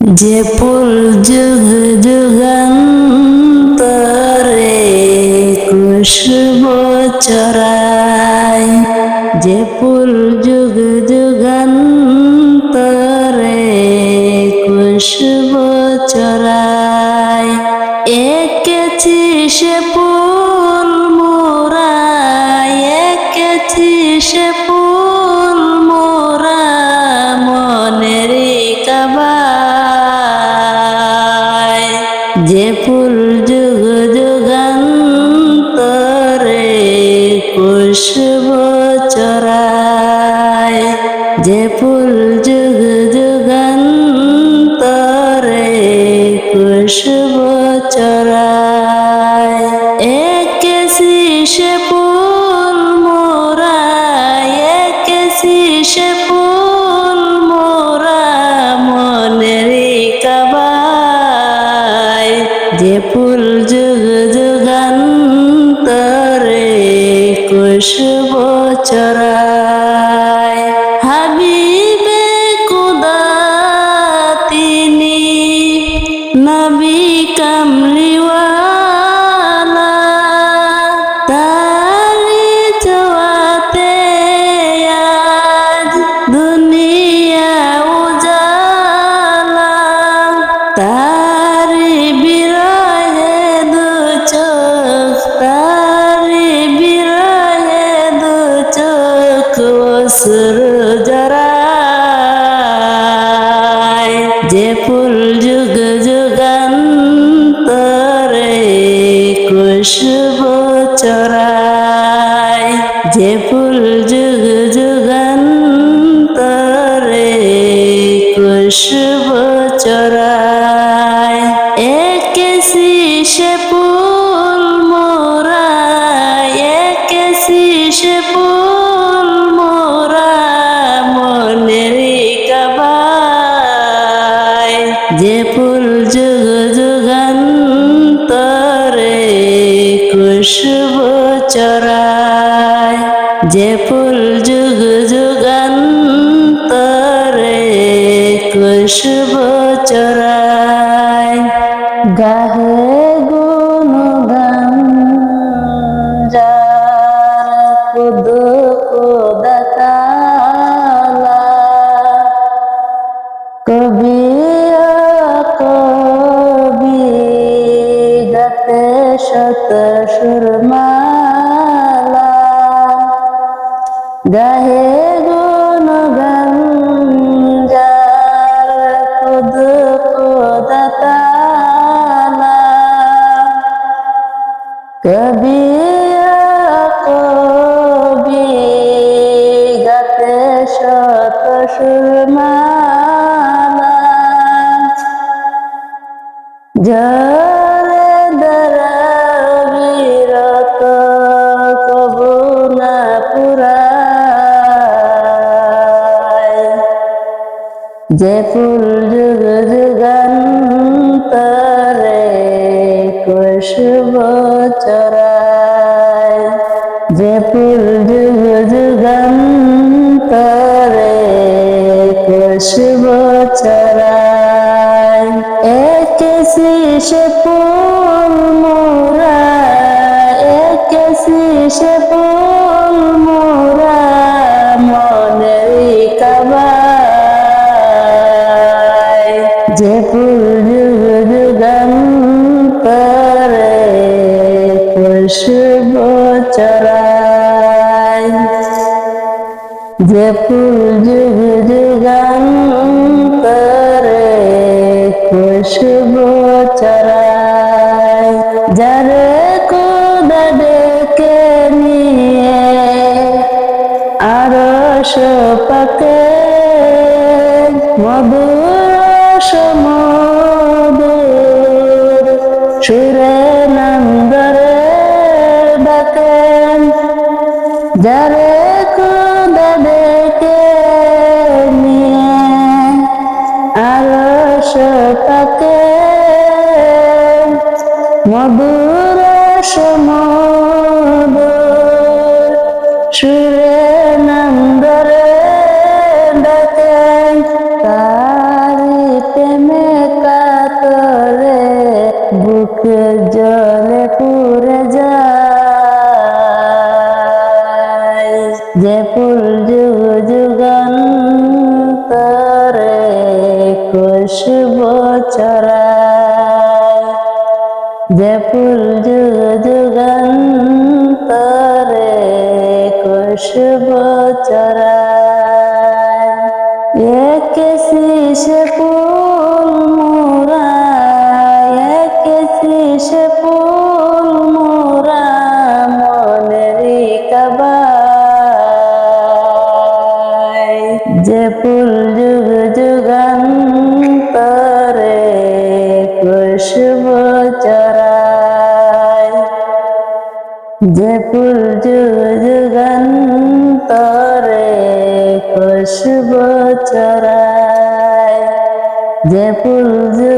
যে ফুল যুগ যুগান্তরে খুশব চরায় যে ফুল যুগ যুগান্তরে যে ফুল যুগ যুগান্তরে খুশব চরায় একে সে ফুল মোরা একে সে ফুল মোরা মনেরই কাবায় যে ফুল যুগ যুগান্তরে খুশব চরায় যে ফুল খুশব চরায় যে ফুল যুগ যুগান্তরে খুশব চরায় গাহে গুণ গান খুদ খুদতালা কবি কবি গাতে শত সুরমালা। জলে যে ফুল যুগ যুগান্তরে খুশব চরায় যে ফুল যুগ যুগান্তরে খুশব চরায় একে সে ফুল মোরা, একে সে যে ফুল যুগ যুগান্তরে খুশব চরায় যে ফুল যুগ যুগান্তরে খুশব চরায় যারে কোদা ডেকে নিয়ে আরশ পাকে মধুর সমুদুর সুরে নন্দরে ডাকেন। যারে খুদা ডেকে নিয়ে আরশ পাকে মধুর সমুদুর সুরে বসব চারা যে